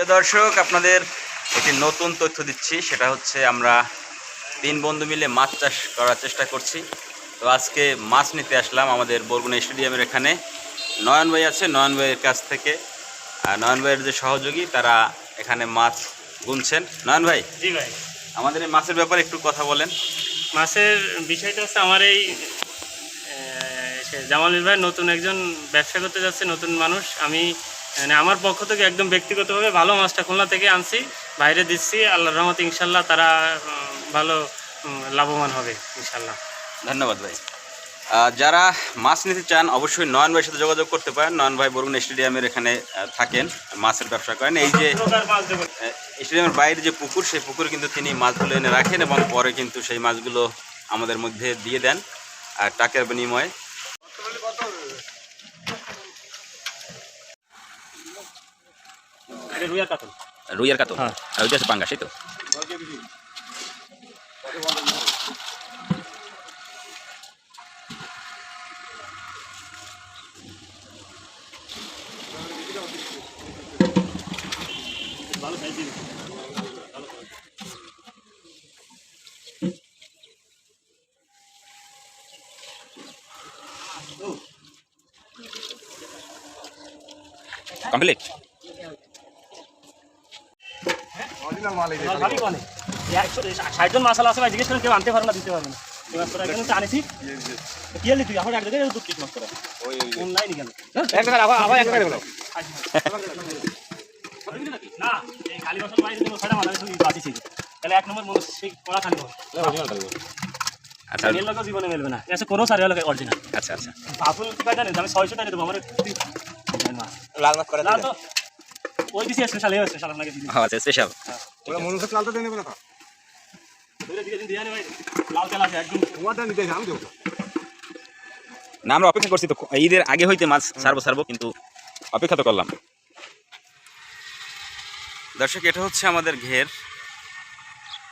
প্রিয় দর্শক আপনাদের একটি নতুন তথ্য দিচ্ছি। সেটা হচ্ছে আমরা তিন বন্ধু মিলে মাছ চাষ করার চেষ্টা করছি। তো আজকে মাছ নিতে আসলাম আমাদের বরগুনা স্টেডিয়ামের এখানে। নয়ন ভাই আছে নয়ন ভাইয়ের কাছ থেকে। আর নয়ন ভাইয়ের যে সহযোগী তারা এখানে মাছ গুনছেন। নয়ন ভাই? জি ভাই। আমাদের এই মাছের ব্যাপারে একটু কথা বলেন। মাছের বিষয়টা হচ্ছে আমার এই জামাল ভাই নতুন একজন ব্যবসা করতে যাচ্ছে নতুন মানুষ। আমি মানে আমার পক্ষ থেকে একদম ব্যক্তিগতভাবে ভালো মাছটা খুলনা থেকে আনছি বাইরে দিচ্ছি আল্লাহ রহমত ইনশাল্লাহ তারা ভালো লাভবান হবে ইনশাল্লাহ। ধন্যবাদ ভাই। যারা মাছ নিতে চান অবশ্যই নয়ন ভাইয়ের সাথে যোগাযোগ করতে পারেন। নয়ন ভাই বরগুনা স্টেডিয়ামের এখানে থাকেন মাছের ব্যবসা করেন। এই যে স্টেডিয়ামের বাইরে যে পুকুর সেই পুকুর কিন্তু তিনি মাছগুলো এনে রাখেন এবং পরে কিন্তু সেই মাছগুলো আমাদের মধ্যে দিয়ে দেন। আর টাকার বিনিময়ে রুইয়া কাতল। রুইয়ার কাতো হ্যাঁ। আর ওইটা হচ্ছে পাঙ্গা সেই তো? কমপ্লিট কোনে মাসালা আছে ভাই জিজ্ঞেস কেউ আনতে পারবে না দিতে পারবে না। কি কেন আচ্ছা। জীবনে মেলবে না। করো সারি অরিজিনাল আচ্ছা আচ্ছা। বাপুল কয়টা নেই আমি ছয়শো টাকা দেবো আমার লাল মাছ করে তো ওই দিছি স্পেশাল এই স্পেশাল আপনাকে দিদি ও আচ্ছা স্পেশাল ওরা মনে হচ্ছে লালটা দিয়ে নেবে না তো ধরে দিন দিয়ে আনে ভাই। লাল তেল আছে একদম। তোমারটা নিতে আমি দেবো। না আমরা অপেক্ষা করছি তো ঈদের আগে হইতে মাছ ছাড়বো ছাড়বো কিন্তু অপেক্ষা তো করলাম। দর্শক এটা হচ্ছে আমাদের ঘের।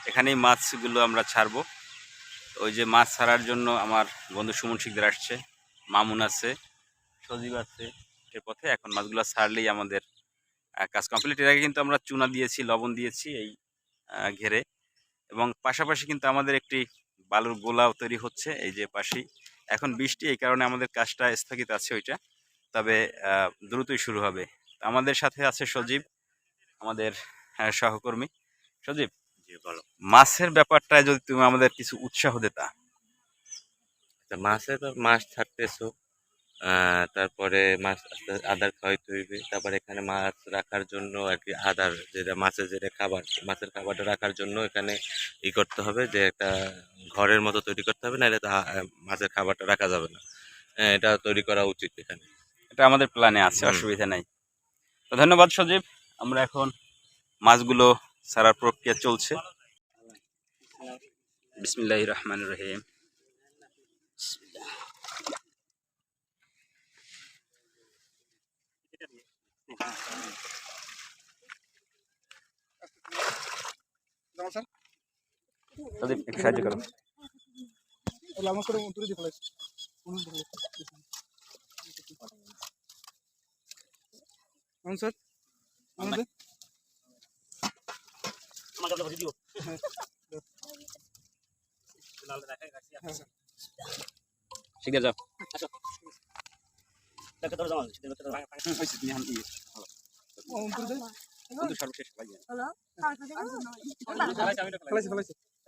এখানেই মাছগুলো আমরা ছাড়বো। ওই যে মাছ ছাড়ার জন্য আমার বন্ধু সুমন শিকদার আসছে মামুন আছে সজীব আছে এর পথে। এখন মাছগুলো ছাড়লেই আমাদের কাজ কমপ্লিট এর আগে কিন্তু আমরা চুনা দিয়েছি লবণ দিয়েছি এই ঘেরে। এবং পাশাপাশি কিন্তু আমাদের একটি বালুর গোলাও তৈরি হচ্ছে এই যে পাশেই। এখন বৃষ্টি এই কারণে আমাদের কাজটা স্থগিত আছে ওইটা। তবে দ্রুতই শুরু হবে। আমাদের সাথে আছে সজীব আমাদের আহ, সহকর্মী। সজীব বলো। মাছের ব্যাপারটায় যদি তুমি আমাদের কিছু উৎসাহ দিতা। তা মাছে তো মাছ ছাড়তেছো। আহ, তারপরে মাছ আস্তে আদার খাওয়াইতে হইবে। তারপরে এখানে মাছ রাখার জন্য আর কি আদার যেটা মাছের যেটা খাবার মাছের খাবারটা রাখার জন্য এখানে ই করতে হবে যে একটা ঘরের মতো তৈরি করতে হবে নাহলে তো মাছের খাবারটা রাখা যাবে না। হ্যাঁ, এটা তৈরি করা উচিত এখানে। এটা আমাদের প্ল্যানে আছে অসুবিধা নাই। তো ধন্যবাদ সজীব আমরা এখন মাছগুলো ছাড়ার প্রক্রিয়া চলছে। বিসমিল্লাহ রহমান রহিম। সজীব একটু সাহায্য করো। স্যার আমাদের শিখে যাও। সর্বশেষ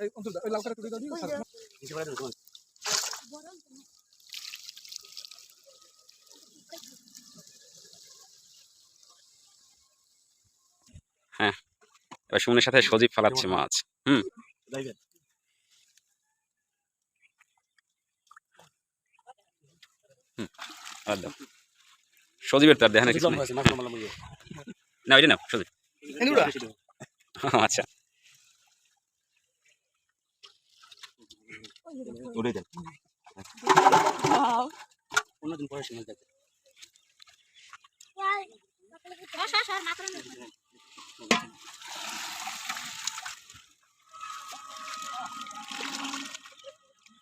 এই অন্তর ওই দাও দিও নিচে পড়ে এবার সুমনের সাথে সজীব ফালাচ্ছে মাছ। হুম। সজীবের তার দেখেন না ওইটা না সজীব। আচ্ছা। উড়ে দেন। অন্যদিন পরে সময়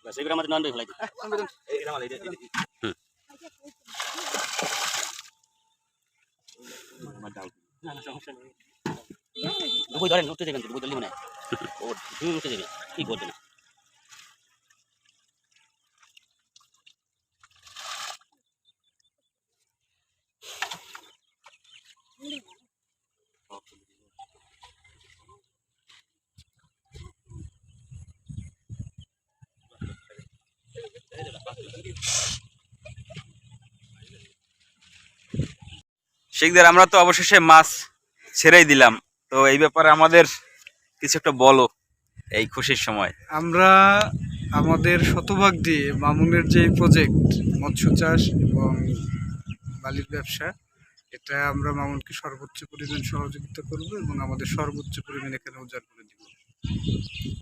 এগুলো আমাদের নন ফেলাই না না সমস্যা নেই। দুপুর ধরেন উঠতে দেবেন মনে হয় ও তুমি উঠতে দেবে। কি করবে শিখদের, আমরা তো অবশেষে মাছ ছেড়েই দিলাম। তো এই ব্যাপারে আমাদের কিছু একটা বলো এই খুশির সময়। আমরা আমাদের শতভাগ দিয়ে মামুনের যে প্রজেক্ট মৎস্য চাষ এবং বালির ব্যবসা, এটা আমরা মামুনকে সর্বোচ্চ পরিমাণ সহযোগিতা করব এবং আমাদের সর্বোচ্চ পরিমাণ এখানে উজাড় করে দিব।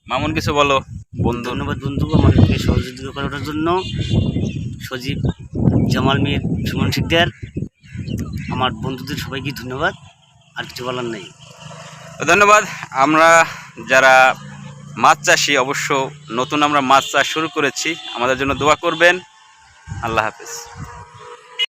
মামুন কিছু বলো। বন্ধু। ধন্যবাদ বন্ধু আমাদেরকে সহযোগিতা করার জন্য। সজীব জামাল মির সুমন শিকদার আমার বন্ধুদের সবাইকে ধন্যবাদ। আর কিছু বলার নেই। ধন্যবাদ। আমরা যারা মাছ চাষি অবশ্য নতুন আমরা মাছ চাষ শুরু করেছি। আমাদের জন্য দোয়া করবেন। আল্লাহ হাফেজ।